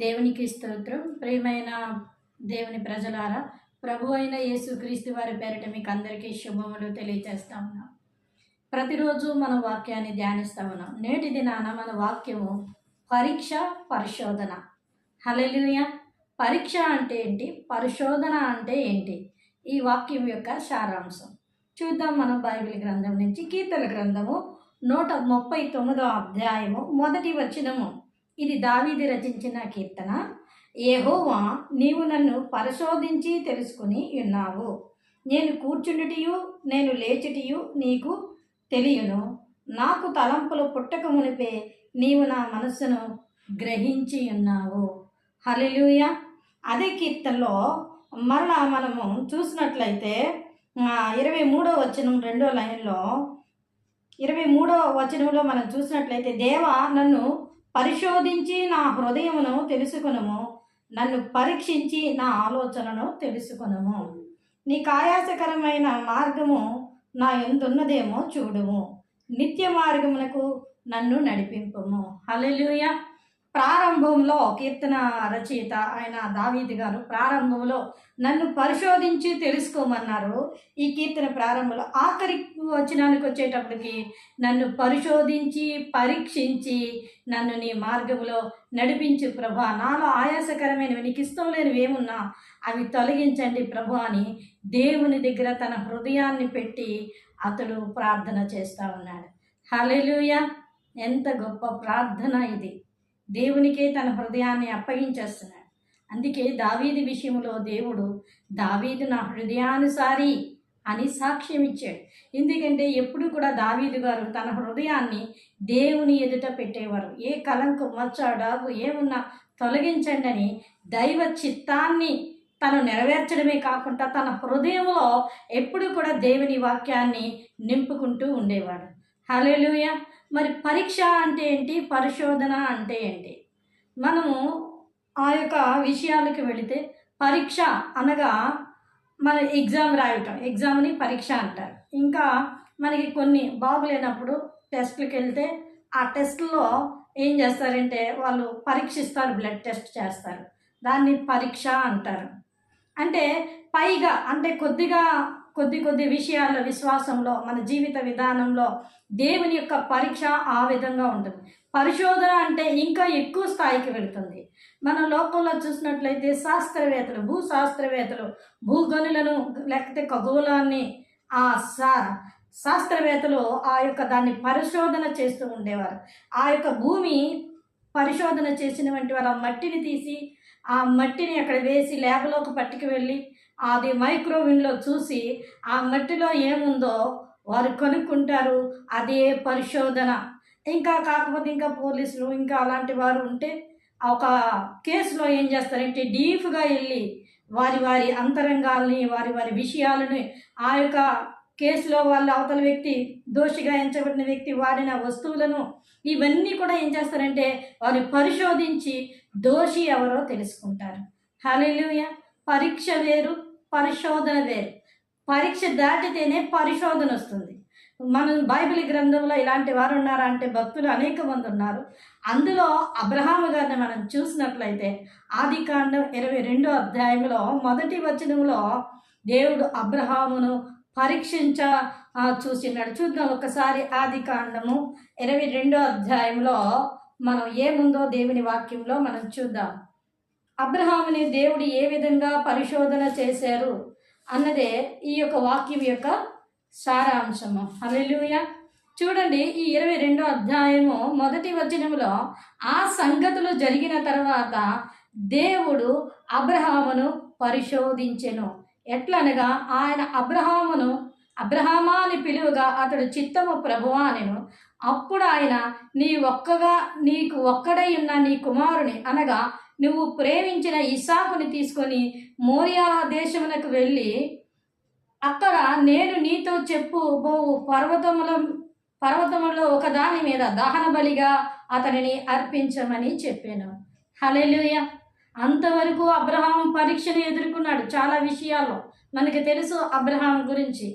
దేవునికి స్తోత్రం. ప్రియమైన దేవుని ప్రజలారా ప్రభు అయిన యేసుక్రీస్తు వారి పేరిట మీకు అందరికీ శుభములు తెలియజేస్తా ఉన్నాం. ప్రతిరోజు మన వాక్యాన్ని ధ్యానిస్తా ఉన్నాం. నేటి దినాన మన వాక్యము పరీక్ష పరిశోధన. హలెలుయ పరీక్ష అంటే ఏంటి? పరిశోధన అంటే ఏంటి? ఈ వాక్యం యొక్క సారాంశం. చూద్దాం మనం బైబిల్ గ్రంథం నుంచి కీర్తన గ్రంథము నూట ముప్పై తొమ్మిదో అధ్యాయము మొదటి వచనము. ఇది దావీది రచించిన కీర్తన. ఏహోవా నీవు నన్ను పరిశోధించి తెలుసుకుని ఉన్నావు. నేను కూర్చుండుటియు నేను లేచుటియు నీకు తెలియను. నాకు తలంపులు పుట్టక మునిపే నీవు నా మనస్సును గ్రహించి ఉన్నావు. హలిలుయ అదే కీర్తనలో మరలా మనము చూసినట్లయితే ఇరవై మూడో వచనం రెండో లైన్లో ఇరవై మూడో వచనంలో మనం చూసినట్లయితే దేవా నన్ను పరిశోధించి నా హృదయమును తెలుసుకునము. నన్ను పరీక్షించి నా ఆలోచనను తెలుసుకునము. నీకు ఆయాసకరమైన మార్గము నా ఎందున్నదేమో చూడుము. నిత్య మార్గమునకు నన్ను నడిపింపము. హల్లెలూయా. ప్రారంభంలో కీర్తన రచయిత ఆయన దావీది గారు ప్రారంభంలో నన్ను పరిశోధించి తెలుసుకోమన్నారు. ఈ కీర్తన ప్రారంభంలో ఆఖరి వచనానికి వచ్చేటప్పటికి నన్ను పరిశోధించి పరీక్షించి నన్ను నీ మార్గంలో నడిపించు ప్రభా. నాలో ఆయాసకరమైనవి నీకు ఇష్టం లేనివి ఏమున్నా అవి తొలగించండి ప్రభు అని దేవుని దగ్గర తన హృదయాన్ని పెట్టి అతడు ప్రార్థన చేస్తూ ఉన్నాడు. హలెలుయ ఎంత గొప్ప ప్రార్థన ఇది. దేవునికే తన హృదయాన్ని అప్పగించేస్తున్నాడు. అందుకే దావీది విషయంలో దేవుడు దావీదు నా హృదయానుసారి అని సాక్ష్యం ఇచ్చాడు. ఎందుకంటే ఎప్పుడు కూడా దావీదు గారు తన హృదయాన్ని దేవుని ఎదుట పెట్టేవారు. ఏ కలంకు మచ్చ డాగు ఏమున్నా తొలగించండి అని దైవ చిత్తాన్ని తను నెరవేర్చడమే కాకుండా తన హృదయంలో ఎప్పుడు కూడా దేవుని వాక్యాన్ని నింపుకుంటూ ఉండేవాడు. లూయా మరి పరీక్ష అంటే ఏంటి? పరిశోధన అంటే ఏంటి? మనము ఆ యొక్క విషయాలకు వెళితే పరీక్ష అనగా మన ఎగ్జామ్ రాయటం. ఎగ్జామ్ని పరీక్ష అంటారు. ఇంకా మనకి కొన్ని బాగులేనప్పుడు టెస్ట్లకు వెళ్తే ఆ టెస్ట్లో ఏం చేస్తారంటే వాళ్ళు పరీక్షిస్తారు బ్లడ్ టెస్ట్ చేస్తారు. దాన్ని పరీక్ష అంటారు. అంటే పైగా అంటే కొద్దిగా కొద్ది కొద్ది విషయాల విశ్వాసంలో మన జీవిత విధానంలో దేవుని యొక్క పరీక్ష ఆ విధంగా ఉంటుంది. పరిశోధన అంటే ఇంకా ఎక్కువ స్థాయికి వెళుతుంది. మన లోకంలో చూసినట్లయితే శాస్త్రవేత్తలు భూ శాస్త్రవేత్తలు భూగనులను లేకపోతే ఖగోళాన్ని ఆ సా శాస్త్రవేత్తలు ఆ యొక్క దాన్ని పరిశోధన చేస్తూ ఉండేవారు. ఆ యొక్క భూమి పరిశోధన చేసినటువంటి వారు ఆ మట్టిని తీసి ఆ మట్టిని అక్కడ వేసి ల్యాబ్లోకి పట్టుకు వెళ్ళి అది మైక్రోవిన్లో చూసి ఆ మట్టిలో ఏముందో వారు కనుక్కుంటారు. అదే పరిశోధన. ఇంకా కాకపోతే ఇంకా పోలీసులు ఇంకా అలాంటి వారు ఉంటే ఒక కేసులో ఏం చేస్తారంటే డీప్గా వెళ్ళి వారి వారి అంతరంగాల్ని వారి వారి విషయాలని ఆ యొక్క కేసులో వాళ్ళ అవతల వ్యక్తి దోషిగా ఎంచబడిన వ్యక్తి వాడిన వస్తువులను ఇవన్నీ కూడా ఏం చేస్తారంటే వారు పరిశోధించి దోషి ఎవరో తెలుసుకుంటారు. హల్లెలూయ. పరీక్ష వేరు పరిశోధన వేరు. పరీక్ష దాటితేనే పరిశోధన వస్తుంది. మనం బైబిల్ గ్రంథంలో ఇలాంటి వారు ఉన్నారా అంటే భక్తులు అనేక మంది ఉన్నారు. అందులో అబ్రహాము గారిని మనం చూసినట్లయితే ఆది కాండం ఇరవై రెండో అధ్యాయంలో మొదటి వచనంలో దేవుడు అబ్రహామును పరీక్షించ చూసినాడు. చూద్దాం ఒకసారి ఆది కాండము ఇరవై రెండో అధ్యాయంలో మనం ఏముందో దేవుని వాక్యంలో మనం చూద్దాం. అబ్రహాముని దేవుడు ఏ విధంగా పరిశోధన చేశారు అన్నదే ఈ యొక్క వాక్యం యొక్క సారాంశము. అలెలుయ చూడండి ఈ ఇరవై రెండో అధ్యాయము మొదటి వచనంలో ఆ సంగతులు జరిగిన తర్వాత దేవుడు అబ్రహామును పరిశోధించెను. ఎట్లనగా ఆయన అబ్రహామును అబ్రహామా అని పిలువగా అతడు చిత్తము ప్రభువా అనెను. అప్పుడు ఆయన నీ ఒక్కగా నీకు ఒక్కడై ఉన్న నీ కుమారుని అనగా నువ్వు ప్రేమించిన ఇసాకుని తీసుకొని మోరియా దేశమునకు వెళ్ళి అక్కడ నేను నీతో చెప్పు బోవు పర్వతముల పర్వతములో ఒకదాని మీద దహన బలిగా అతనిని అర్పించమని చెప్పాను. హల్లెలూయా! అంతవరకు అబ్రహాం పరీక్షను ఎదుర్కొన్నాడు చాలా విషయాల్లో. మనకి తెలుసు అబ్రహాం గురించి.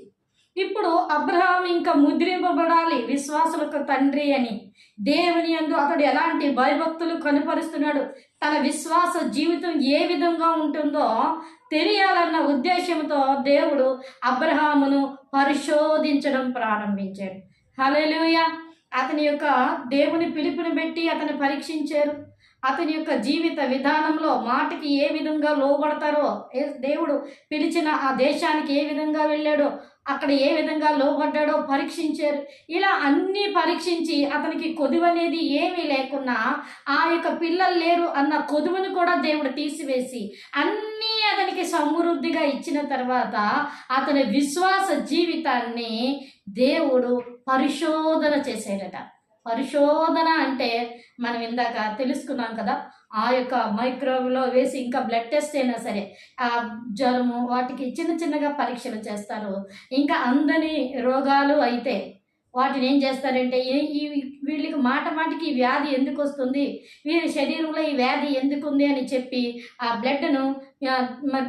ఇప్పుడు అబ్రహాం ఇంకా ముద్రింపబడాలి. విశ్వాసులకు తండ్రి అని. దేవుని అందు అతడు ఎలాంటి భయభక్తులు కనుపరుస్తున్నాడు? తన విశ్వాస జీవితం ఏ విధంగా ఉంటుందో తెలియాలన్న ఉద్దేశంతో దేవుడు అబ్రహామును పరిశోధించడం ప్రారంభించాడు. హల్లెలూయ! అతని యొక్క దేవుని పిలుపుని పెట్టి అతను పరీక్షించారు. అతని యొక్క జీవిత విధానంలో మాటకి ఏ విధంగా లోబడతారో దేవుడు పిలిచిన ఆ దేశానికి ఏ విధంగా వెళ్ళాడో అక్కడ ఏ విధంగా లోబడ్డాడో పరీక్షించారు. ఇలా అన్నీ పరీక్షించి అతనికి కొదువు అనేది ఏమీ లేకున్నా ఆ యొక్క పిల్లలు లేరు అన్న కొదువును కూడా దేవుడు తీసివేసి అన్నీ అతనికి సమృద్ధిగా ఇచ్చిన తర్వాత అతని విశ్వాస జీవితాన్ని దేవుడు పరిశోధన చేసేటట పరిశోధన అంటే మనం ఇందాక తెలుసుకున్నాం కదా ఆ యొక్క మైక్రోవ్లో వేసి ఇంకా బ్లడ్ టెస్ట్ అయినా సరే ఆ జ్వరము వాటికి చిన్న చిన్నగా పరీక్షలు చేస్తారు. ఇంకా అందని రోగాలు అయితే వాటిని ఏం చేస్తారంటే ఈ- ఈ వీళ్ళకి మాట మాటికి ఈ వ్యాధి ఎందుకు వస్తుంది? వీరి శరీరంలో ఈ వ్యాధి ఎందుకు ఉంది అని చెప్పి ఆ బ్లడ్ను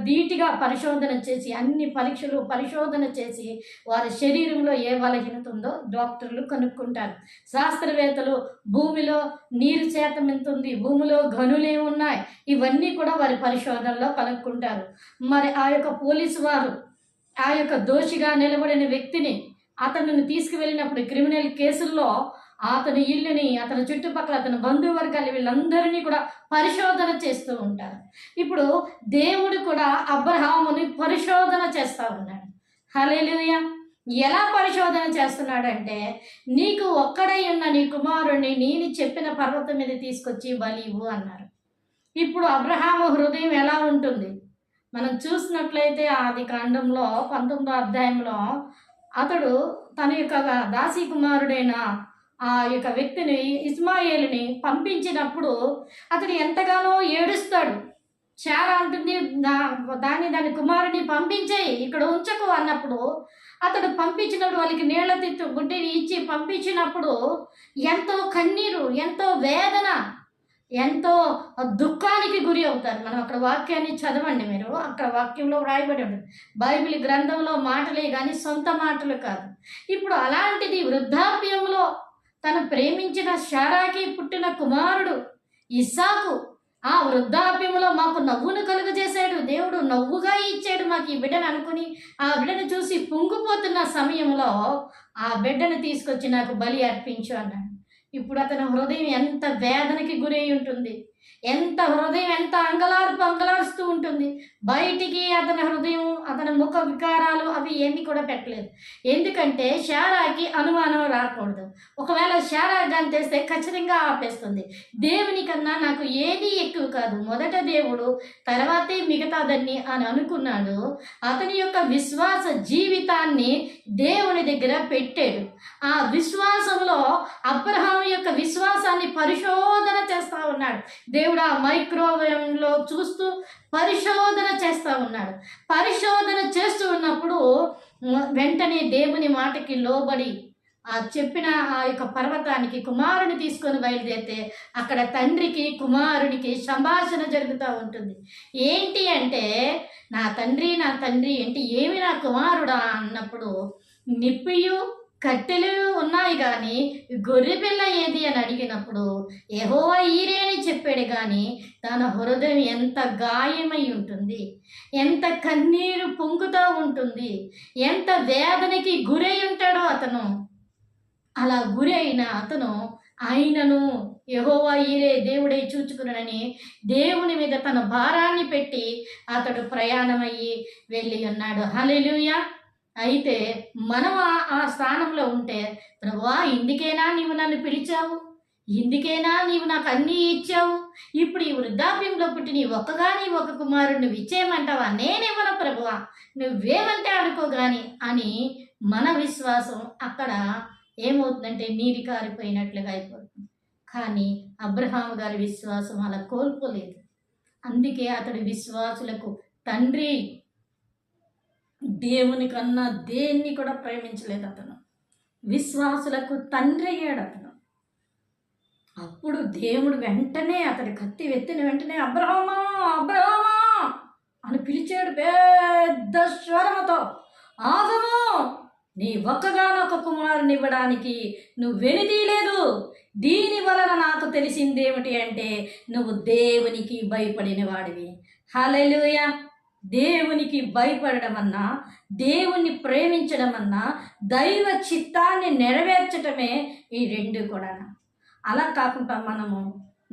ధీటిగా మరి పరిశోధన చేసి అన్ని పరీక్షలు పరిశోధన చేసి వారి శరీరంలో ఏ బలహీనత ఉందో డాక్టర్లు కనుక్కుంటారు. శాస్త్రవేత్తలు భూమిలో నీరు శాతం ఎంత ఉంది భూమిలో గనులే ఉన్నాయి ఇవన్నీ కూడా వారి పరిశోధనలో కనుక్కుంటారు. మరి ఆ యొక్క పోలీసు వారు ఆ యొక్క దోషిగా నిలబడిన వ్యక్తిని అతనిని తీసుకువెళ్ళినప్పుడు క్రిమినల్ కేసుల్లో అతని ఇల్లుని అతని చుట్టుపక్కల అతని బంధువర్గాలు వీళ్ళందరినీ కూడా పరిశోధన చేస్తూ ఉంటారు. ఇప్పుడు దేవుడు కూడా అబ్రహాముని పరిశోధన చేస్తూ ఉన్నాడు. హలేలుయ ఎలా పరిశోధన చేస్తున్నాడంటే నీకు ఒక్కడై ఉన్న నీ కుమారుణ్ణి నేను చెప్పిన పర్వతం మీద తీసుకొచ్చి బలి ఇవ్వు అన్నారు. ఇప్పుడు అబ్రహాము హృదయం ఎలా ఉంటుంది? మనం చూసినట్లయితే ఆది కాండంలో పంతొమ్మిదో అధ్యాయంలో అతడు తన యొక్క దాసీ కుమారుడైన ఆ యొక్క వ్యక్తిని ఇస్మాయిల్ని పంపించినప్పుడు అతడు ఎంతగానో ఏడుస్తాడు. చాలా అంటుంది దా దాన్ని దాని కుమారుని పంపించేయి ఇక్కడ ఉంచకు అన్నప్పుడు అతడు పంపించినప్పుడు వాళ్ళకి నీళ్ళ తిట్టు గుడ్డిని ఇచ్చి పంపించినప్పుడు ఎంతో కన్నీరు ఎంతో వేదన ఎంతో దుఃఖానికి గురి అవుతారు. మనం అక్కడ వాక్యాన్ని చదవండి మీరు. అక్కడ వాక్యంలో వ్రాయబడి ఉంటుంది. బైబిల్ గ్రంథంలో మాటలే కానీ సొంత మాటలు కాదు. ఇప్పుడు అలాంటిది వృద్ధాప్యంలో తను ప్రేమించిన షారాకి పుట్టిన కుమారుడు ఇస్సాకు ఆ వృద్ధాప్యంలో మాకు నవ్వును కలుగజేశాడు. దేవుడు నవ్వుగా ఇచ్చాడు మాకు ఈ బిడ్డను అనుకుని. ఆ బిడ్డను చూసి పొంగిపోతున్న సమయంలో ఆ బిడ్డను తీసుకొచ్చి నాకు బలి అర్పించు అన్నాడు. ఇప్పుడు అతని హృదయం ఎంత వేదనకి గురై ఉంటుంది? ఎంత హృదయం ఎంత అంగలార్పు అంగలారుస్తూ ఉంటుంది. బయటికి అతని హృదయం అతని ముఖ వికారాలు అవి ఏమీ కూడా పెట్టలేదు. ఎందుకంటే శారాకి అనుమానం రాకూడదు. ఒకవేళ శారా దాన్ని తెస్తే ఖచ్చితంగా ఆపేస్తుంది. దేవుని కన్నా నాకు ఏది ఎక్కువ కాదు. మొదట దేవుడు తర్వాతే మిగతాదన్ని అని అనుకున్నాడు. అతని యొక్క విశ్వాస జీవితాన్ని దేవుని దగ్గర పెట్టాడు. ఆ విశ్వాసంలో అబ్రహాం యొక్క విశ్వాసాన్ని పరిశోధన చేస్తా ఉన్నాడు. దేవుడు ఆ మైక్రోవేవ్లో చూస్తూ పరిశోధన చేస్తూ ఉన్నాడు. పరిశోధన చేస్తూ ఉన్నప్పుడు వెంటనే దేవుని మాటకి లోబడి ఆ చెప్పిన ఆ యొక్క పర్వతానికి కుమారుని తీసుకొని బయలుదేరితే అక్కడ తండ్రికి కుమారునికి సంభాషణ జరుగుతూ ఉంటుంది. ఏంటి అంటే నా తండ్రి నా తండ్రి ఏంటి ఏమి నా కుమారుడా అన్నప్పుడు నిప్పియు కట్టెలు ఉన్నాయి కానీ గొర్రె పిల్ల ఏది అని అడిగినప్పుడు ఎహోవా ఈరే అని చెప్పాడు కానీ తన హృదయం ఎంత గాయమై ఉంటుంది ఎంత కన్నీరు పొంగుతూ ఉంటుంది ఎంత వేదనకి గురై ఉంటాడో అతను. అలా గురి అయిన అతను ఆయనను యహోవా ఈరే దేవుడే చూచుకునని దేవుని మీద తన భారాన్ని పెట్టి అతడు ప్రయాణమయ్యి వెళ్ళి ఉన్నాడు. హల్లెలూయా. అయితే మనం ఆ- ఆ స్థానంలో ఉంటే ప్రభువా ఇందుకేనా నీవు నన్ను పిలిచావు? ఇందుకేనా నీవు నాకు అన్నీ ఇచ్చావు? ఇప్పుడు ఈ వృద్ధాప్యంలో పుట్టి నీ ఒక్కగా ఒక కుమారుడిని ఇచ్చేయమంటావా నేనేమన్నా ప్రభువా? నువ్వేమంటే అనుకో గాని అని మన విశ్వాసం అక్కడ ఏమవుతుందంటే నీరు కారిపోయినట్లుగా అయిపోతుంది. కానీ అబ్రహాం గారి విశ్వాసం అలా కోల్పోలేదు. అందుకే అతడి విశ్వాసులకు తండ్రి దేవుని కన్నా దేన్ని కూడా ప్రేమించలేదు అతను. విశ్వాసులకు తండ్రి అయ్యాడు అతను. అప్పుడు దేవుడు వెంటనే అతడి కత్తి వెత్తిన వెంటనే అబ్రహమా అబ్రహమా అని పిలిచాడు పెద్ద స్వరముతో. ఆదము నీ ఒక్కగానొక్క కుమారుని ఇవ్వడానికి నువ్వు వెనుదీయలేదు దీని వలన నాకు తెలిసిందేమిటి అంటే నువ్వు దేవునికి భయపడిన వాడివి హల్లెలూయ. దేవునికి భయపడడం అన్నా దేవుణ్ణి ప్రేమించడం అన్నా దైవ చిత్తాన్ని నెరవేర్చటమే ఈ రెండు కూడా అలా కాకుండా మనము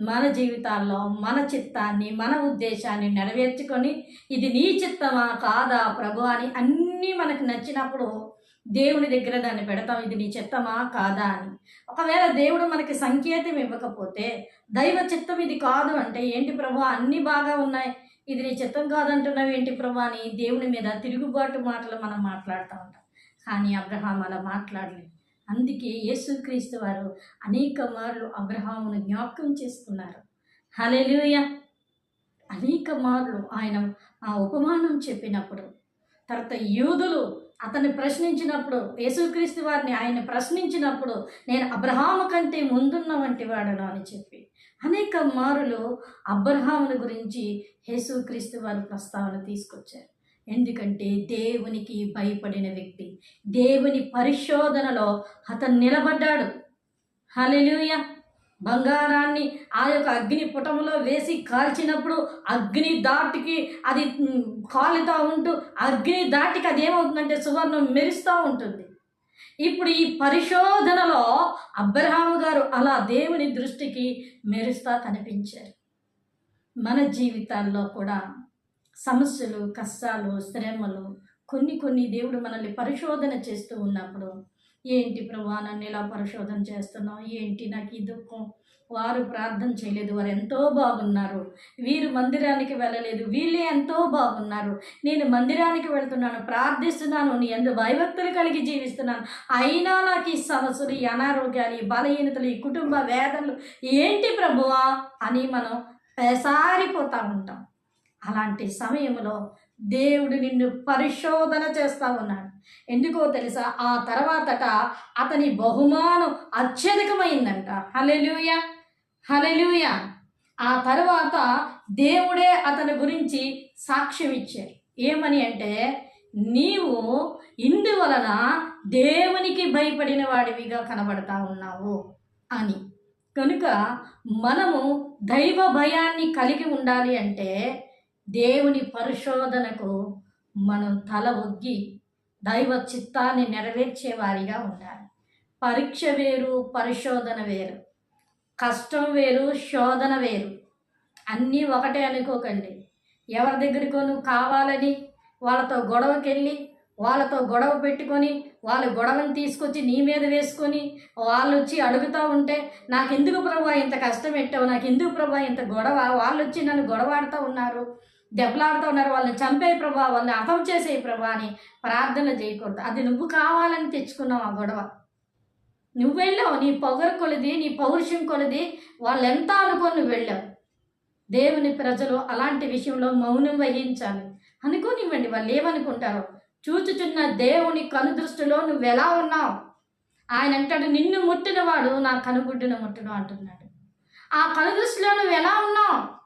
మన జీవితాల్లో మన చిత్తాన్ని మన ఉద్దేశాన్ని నెరవేర్చుకొని ఇది నీ చిత్తమా కాదా ప్రభు అని అన్నీ మనకు నచ్చినప్పుడు దేవుని దగ్గర దాన్ని పెడతాం ఇది నీ చిత్తమా కాదా అని. ఒకవేళ దేవుడు మనకి సంకేతం ఇవ్వకపోతే దైవ చిత్తం ఇది కాదు అంటే ఏంటి ప్రభు? అన్నీ బాగా ఉన్నాయి. ఇది నీ చిత్తం కాదంటున్నావు ఏంటి ప్రభా? అని దేవుని మీద తిరుగుబాటు మాటలు మనం మాట్లాడుతూ ఉంటాం. కానీ అబ్రహాం అలా మాట్లాడలేదు. అందుకే యేసుక్రీస్తు వారు అనేక మార్లు అబ్రహామును జ్ఞాపకం చేసుకున్నారు. హలెలుయ అనేక మార్లు ఆయన ఆ ఉపమానం చెప్పినప్పుడు తర్వాత యూదులు అతన్ని ప్రశ్నించినప్పుడు యేసుక్రీస్తు వారిని ఆయన ప్రశ్నించినప్పుడు నేను అబ్రహాము కంటే ముందున్న వంటి వాడను అని చెప్పి. అనేక మారులు అబ్రహాముని గురించి యేసుక్రీస్తు వారి ప్రస్తావన తీసుకొచ్చారు. ఎందుకంటే దేవునికి భయపడిన వ్యక్తి దేవుని పరిశోధనలో అతను నిలబడ్డాడు. హల్లెలూయ! బంగారాన్ని ఆ యొక్క అగ్ని పుటములో వేసి కాల్చినప్పుడు అగ్ని దాటికి అది కాలుతూ ఉంటూ అగ్ని దాటికి అది ఏమవుతుందంటే సువర్ణం మెరుస్తూ ఉంటుంది. ఇప్పుడు ఈ పరిశోధనలో అబ్రహాము గారు అలా దేవుని దృష్టికి మెరుస్తా కనిపించారు. మన జీవితాల్లో కూడా సమస్యలు కష్టాలు శ్రమలు కొన్ని కొన్ని దేవుడు మనల్ని పరిశోధన చేస్తూ ఉన్నప్పుడు ఏంటి ప్రభా నన్ను ఇలా పరిశోధన చేస్తున్నావు? ఏంటి నాకు ఈ దుఃఖం? వారు ప్రార్థన చేయలేదు. వారు ఎంతో బాగున్నారు. వీరు మందిరానికి వెళ్ళలేదు. వీళ్ళే ఎంతో బాగున్నారు. నేను మందిరానికి వెళ్తున్నాను ప్రార్థిస్తున్నాను నీ ఎందు భయభక్తులు కలిగి జీవిస్తున్నాను. అయినా నాకు ఈ సమస్యలు ఈ అనారోగ్యాలు ఈ బలహీనతలు ఈ కుటుంబ వేదనలు ఏంటి ప్రభువా అని మనం పెసారిపోతూ ఉంటాం. అలాంటి సమయంలో దేవుడు నిన్ను పరిశోధన చేస్తా ఉన్నాడు. ఎందుకో తెలుసా? ఆ తర్వాతట అతని బహుమానం అత్యధికమైందంట. హలెలుయ హలెలుయ ఆ తర్వాత దేవుడే అతని గురించి సాక్ష్యం ఇచ్చారు. ఏమని అంటే నీవు ఇందువలన దేవునికి భయపడిన వాడివిగా కనబడతా ఉన్నావు అని. కనుక మనము దైవ భయాన్ని కలిగి ఉండాలి అంటే దేవుని పరిశోధనకు మనం తల ఒగ్గి దైవ చిత్తాన్ని నెరవేర్చే వారిగా ఉండాలి. పరీక్ష వేరు పరిశోధన వేరు కష్టం వేరు శోధన వేరు. అన్నీ ఒకటే అనుకోకండి. ఎవరి దగ్గరికో నువ్వు కావాలని వాళ్ళతో గొడవకెళ్ళి వాళ్ళతో గొడవ పెట్టుకొని వాళ్ళ గొడవని తీసుకొచ్చి నీ మీద వేసుకొని వాళ్ళు వచ్చి అడుగుతూ ఉంటే నాకెందుకు ప్రభా ఇంత కష్టం పెట్టావు? నాకెందుకు ప్రభా ఇంత గొడవ? వాళ్ళు వచ్చి నన్ను గొడవాడుతూ ఉన్నారు. దెబ్బలాడుతూ ఉన్నారు వాళ్ళని చంపే ప్రభా వాళ్ళని అర్థం చేసే ప్రభా అని ప్రార్థన చేయకూడదు. అది నువ్వు కావాలని తెచ్చుకున్నావు ఆ గొడవ. నువ్వు వెళ్ళావు. నీ పొగరు కొలిది నీ పౌరుషం కొలిది వాళ్ళు ఎంత అనుకొని నువ్వు వెళ్ళావు? దేవుని ప్రజలు అలాంటి విషయంలో మౌనం వహించాలి. అనుకోనివ్వండి వాళ్ళు ఏమనుకుంటారో? చూచుచున్న దేవుని కనుదృష్టిలో నువ్వు ఎలా ఉన్నావు? ఆయన అంటాడు నిన్ను ముట్టినవాడు నా కనుగుడ్డును ముట్టును అంటున్నాడు. ఆ కనుదృష్టిలో నువ్వు ఎలా ఉన్నావు?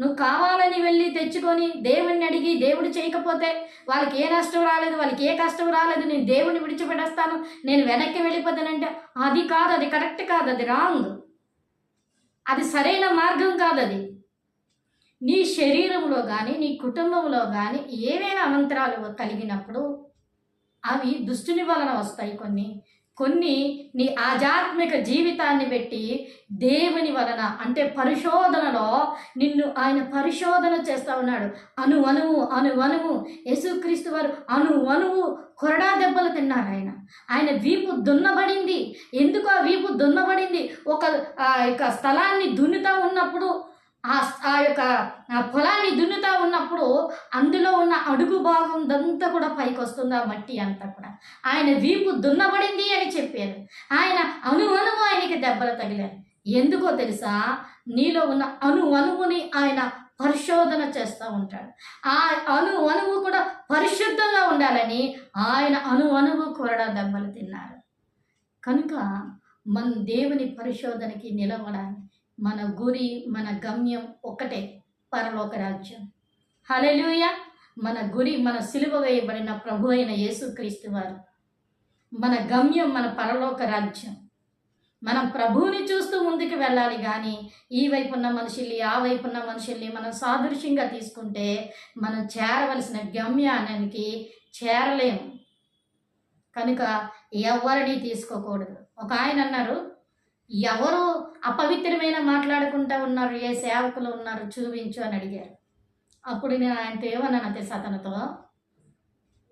నువ్వు కావాలని వెళ్ళి తెచ్చుకొని దేవుణ్ణి అడిగి దేవుడు చేయకపోతే వాళ్ళకి ఏ నష్టం రాలేదు వాళ్ళకి ఏ కష్టం రాలేదు నేను దేవుణ్ణి విడిచిపెడేస్తాను నేను వెనక్కి వెళ్ళిపోతానంటే అది కాదు అది కరెక్ట్ కాదు అది రాంగ్. అది సరైన మార్గం కాదు అది. నీ శరీరంలో కానీ నీ కుటుంబంలో కానీ ఏవైనా అమంతరాలు కలిగినప్పుడు అవి దుష్టుని వలన వస్తాయి కొన్ని. కొన్ని నీ ఆధ్యాత్మిక జీవితాన్ని పెట్టి దేవుని వలన అంటే పరిశోధనలో నిన్ను ఆయన పరిశోధన చేస్తా ఉన్నాడు. అను అనువనువు అను అణువు యేసుక్రీస్తు వారు అను కొరడా దెబ్బలు తిన్నారు ఆయన. ఆయన వీపు దున్నబడింది. ఎందుకు ఆ వీపు దున్నబడింది? ఒక ఆ యొక్క స్థలాన్ని దున్నుతా ఉన్నప్పుడు ఆ ఆ యొక్క పొలాన్ని దున్నుతా ఉన్నప్పుడు అందులో ఉన్న అడుగు భాగం దంతా కూడా పైకి వస్తుంది ఆ మట్టి అంతా కూడా. ఆయన వీపు దున్నబడింది అని చెప్పారు. ఆయన అణు ఆయనకి దెబ్బలు తగిలారు ఎందుకో తెలుసా? నీలో ఉన్న అను అణువుని ఆయన పరిశోధన చేస్తూ ఉంటాడు. ఆ అను అణువు కూడా పరిశుద్ధంగా ఉండాలని ఆయన అను అణువు కూడా దెబ్బలు తిన్నారు. కనుక మన దేవుని పరిశోధనకి నిలవడానికి మన గురి మన గమ్యం ఒకటే పరలోక రాజ్యం. హలెలుయ మన గురి మన సిలువ వేయబడిన ప్రభు అయిన యేసుక్రీస్తు వారు. మన గమ్యం మన పరలోక రాజ్యం. మనం ప్రభువుని చూస్తూ ముందుకు వెళ్ళాలి కానీ ఈ వైపు ఉన్న మనుషుల్ని ఆ వైపు ఉన్న మనుషుల్ని మనం సాదృశ్యంగా తీసుకుంటే మనం చేరవలసిన గమ్యానికి చేరలేము. కనుక ఎవరిని తీసుకోకూడదు. ఒక ఆయన అన్నారు ఎవరు అపవిత్రమైన మాట్లాడుకుంటా ఉన్నారు ఏ సేవకులు ఉన్నారు చూపించు అని అడిగారు. అప్పుడు నేను ఆయనతో ఏమన్నాను తెలుసా సతనతో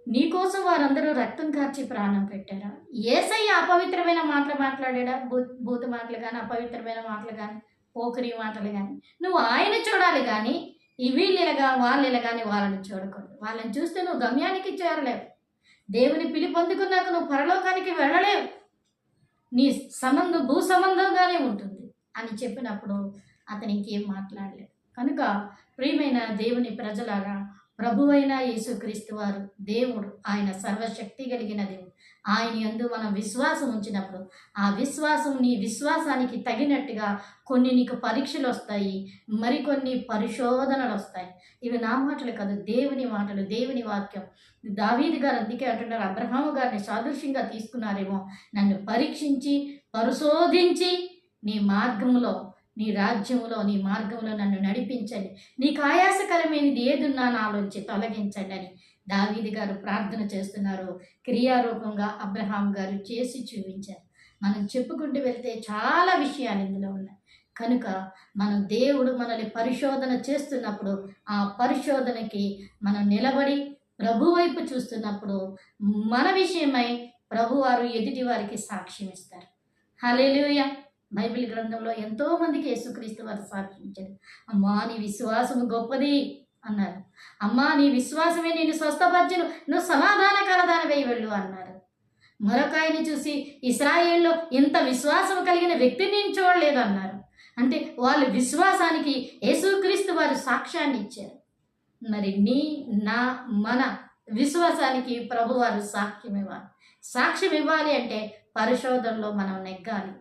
నీకోసం వారందరూ రక్తం కార్చి ప్రాణం పెట్టారా? ఏసయ్య అపవిత్రమైన మాటలు మాట్లాడా భూ భూత మాటలు కానీ అపవిత్రమైన మాటలు కానీ పోకరి మాటలు కానీ నువ్వు ఆయన చూడాలి కానీ ఈ వీళ్ళు ఇలాగా వాళ్ళు ఇలాగాని వాళ్ళని చూడకూడదు. వాళ్ళని చూస్తే నువ్వు గమ్యానికి చేరలేవు. దేవుని పిలిపొందుకున్నాక నువ్వు పరలోకానికి వెళ్ళలేవు. నీ సంబంధం భూ సంబంధంగానే ఉంటుంది అని చెప్పినప్పుడు అతను ఇంకేం మాట్లాడలేదు. కనుక ప్రియమైన దేవుని ప్రజలారా ప్రభువైన యేసుక్రీస్తు వారు దేవుడు ఆయన సర్వశక్తి కలిగిన దేవుడు. ఆయన యందు మనం విశ్వాసం ఉంచినప్పుడు ఆ విశ్వాసం నీ విశ్వాసానికి తగినట్టుగా కొన్ని నీకు పరీక్షలు వస్తాయి మరికొన్ని పరిశోధనలు వస్తాయి ఇవి నా మాటలు కాదు దేవుని మాటలు దేవుని వాక్యం. దావీది గారు అందుకే అంటున్నారు అబ్రహాము గారిని సాదృశ్యంగా తీసుకున్నారేమో. నన్ను పరీక్షించి పరిశోధించి నీ మార్గంలో నీ రాజ్యములో నీ మార్గంలో నన్ను నడిపించండి. నీకు ఆయాసకరమైనది ఏదున్నా నాలోంచి తొలగించండి అని దావీది గారు ప్రార్థన చేస్తున్నారు. క్రియారూపంగా అబ్రహాం గారు చేసి చూపించారు. మనం చెప్పుకుంటూ వెళ్తే చాలా విషయాలు ఇందులో ఉన్నాయి. కనుక మనం దేవుడు మనల్ని పరిశోధన చేస్తున్నప్పుడు ఆ పరిశోధనకి మనం నిలబడి ప్రభు వైపు చూస్తున్నప్పుడు మన విషయమై ప్రభువారు ఎదుటి వారికి సాక్ష్యం ఇస్తారు. హలేలుయ బైబిల్ గ్రంథంలో ఎంతోమందికి యేసుక్రీస్తు వారు సాక్షించారు అమ్మా నీ విశ్వాసము గొప్పది. అన్నారు. అమ్మా నీ విశ్వాసమే నేను స్వస్థపరచును నువ్వు సమాధాన కలదానవై వెళ్ళు అన్నారు. మరొక ఆయన చూసి ఇస్రాయేల్లో ఇంత విశ్వాసం కలిగిన వ్యక్తిని నేను చూడలేదు అన్నారు. అంటే వాళ్ళ విశ్వాసానికి యేసుక్రీస్తు వారు సాక్ష్యాన్ని ఇచ్చారు. మరి నీ నా మన విశ్వాసానికి ప్రభువారు సాక్ష్యం ఇవ్వాలి సాక్ష్యం ఇవ్వాలి అంటే పరిశోధనలో మనం నెగ్గాలి.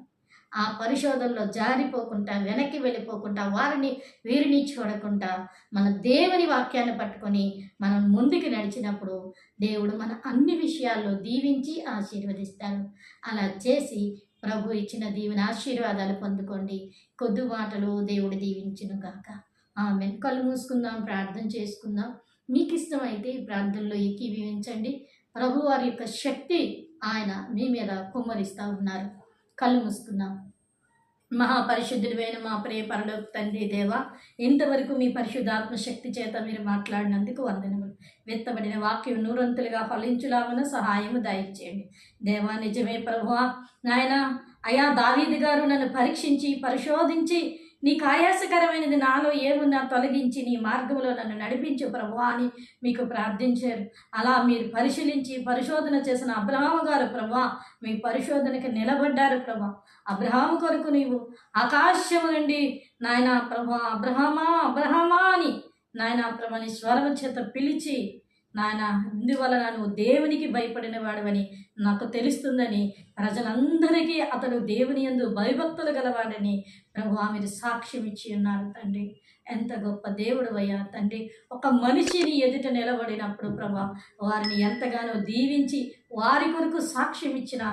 ఆ పరిశోధనలో జారిపోకుండా వెనక్కి వెళ్ళిపోకుండా వారిని వీరిని చూడకుండా మన దేవుని వాక్యాన్ని పట్టుకొని మనం ముందుకు నడిచినప్పుడు దేవుడు మన అన్ని విషయాల్లో దీవించి ఆశీర్వదిస్తారు. అలా చేసి ప్రభు ఇచ్చిన దీవెన ఆశీర్వాదాలు పొందుకోండి. కొద్ది మాటలు దేవుడు దీవించును గాక ఆమె కళ్ళు మూసుకుందాం ప్రార్థన చేసుకుందాం. మీకు ఇష్టమైతే ఈ ప్రార్థనలో ఏకీభవించండి. ప్రభు వారి యొక్క శక్తి ఆయన మీ మీద కుమ్మరిస్తూ ఉన్నారు. కళ్ళు మూసుకుందాం. మహాపరిశుద్ధుడైన మా ప్రియ పరలోక తండ్రి దేవ ఇంతవరకు మీ పరిశుద్ధాత్మ శక్తి చేత మీరు మాట్లాడినందుకు వందనములు. వెత్తబడిన వాక్యం నూరంతులుగా ఫలించులాగున సహాయము దయచేయండి. దేవా నిజమే ప్రభువా. నాయన అయా దావీది గారు నన్ను పరీక్షించి పరిశోధించి నీకు ఆయాసకరమైనది నాలో ఏమున్నా తొలగించి నీ మార్గంలో నన్ను నడిపించు ప్రభువా అని మీకు ప్రార్థించారు. అలా మీరు పరిశీలించి పరిశోధన చేసిన అబ్రహాము గారు ప్రభా మీ పరిశోధనకి నిలబడ్డారు ప్రభా అబ్రహాము కొరకు నీవు ఆకాశం నుండి నాయన ప్రభా అబ్రహమా అబ్రహమా అని నాయన ప్రభాని స్వరం చేత పిలిచి నాయన ఇందువలన నువ్వు దేవునికి భయపడిన వాడవని నాకు తెలుస్తుందని ప్రజలందరికీ అతడు దేవుని యందు భయభక్తులు గలవాడని ప్రభు మీరు సాక్ష్యం ఇచ్చి ఉన్నారు తండ్రి. ఎంత గొప్ప దేవుడు అయ్యా తండ్రి. ఒక మనిషిని ఎదుట నిలబడినప్పుడు ప్రభా వారిని ఎంతగానో దీవించి వారి కొరకు సాక్ష్యం ఇచ్చిన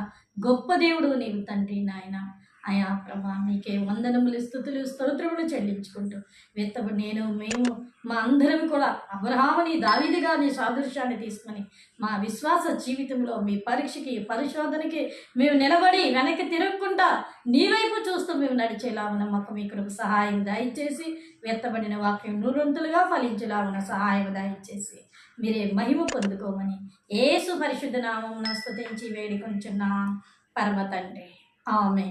గొప్ప దేవుడు నీవు తండ్రి నాయన. అయా ప్రభా మీకే వందనములు స్థుతులు స్తోత్రములు చెల్లించుకుంటూ వెత్తబడి నేను మేము మా అందరం కూడా అబ్రహాముని దావిదిగా నీ సాదృశ్యాన్ని తీసుకొని మా విశ్వాస జీవితంలో మీ పరీక్షకి పరిశోధనకి మేము నిలబడి వెనక్కి తిరగకుండా నీ వైపు చూస్తూ మేము నడిచేలా ఉన్న మాకు మీ కొరకు సహాయం దయచేసి వెత్తబడిన వాక్యం నూరొంతులుగా ఫలించేలాగున సహాయం దయచేసి మీరే మహిమ పొందుకోమని ఏసు పరిశుద్ధ నామమున స్తుతించి వేడుకొంచున్నా. పరమ తండ్రి ఆమె